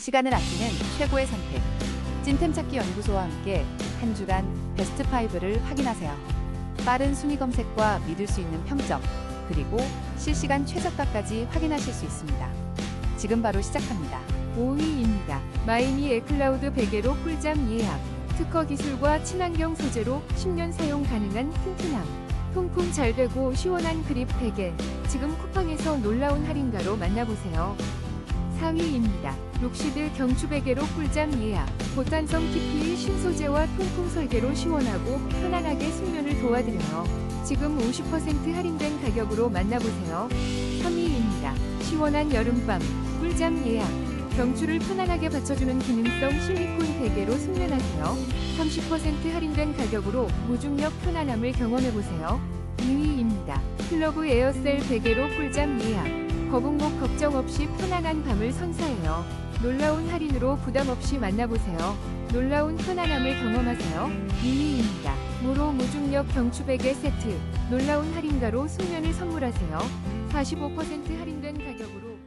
시간을 아끼는 최고의 선택. 찐템 찾기 연구소와 함께 한 주간 베스트 5를 확인하세요. 빠른 순위 검색과 믿을 수 있는 평점, 그리고 실시간 최저가까지 확인하실 수 있습니다. 지금 바로 시작합니다. 5위입니다. 마이미 에클라우드 베개로 꿀잠 예약. 특허 기술과 친환경 소재로 10년 사용 가능한 튼튼함. 통풍 잘 되고 시원한 그립 베개. 지금 쿠팡에서 놀라운 할인가로 만나보세요. 4위입니다. 록시드 경추 베개로 꿀잠 예약. 고탄성 TPE 신소재와 통풍 설계로 시원하고 편안하게 숙면을 도와드려요. 지금 50% 할인된 가격으로 만나보세요. 3위입니다. 시원한 여름밤 꿀잠 예약. 경추를 편안하게 받쳐주는 기능성 실리콘 베개로 숙면하세요. 30% 할인된 가격으로 무중력 편안함을 경험해보세요. 2위입니다. 플러그 에어셀 베개로 꿀잠 예약. 거북목 걱정 없이 편안한 밤을 선사해요. 놀라운 할인으로 부담 없이 만나보세요. 놀라운 편안함을 경험하세요. 2위입니다. 무로 무중력 경추 베개 세트. 놀라운 할인가로 숙면을 선물하세요. 45% 할인된 가격으로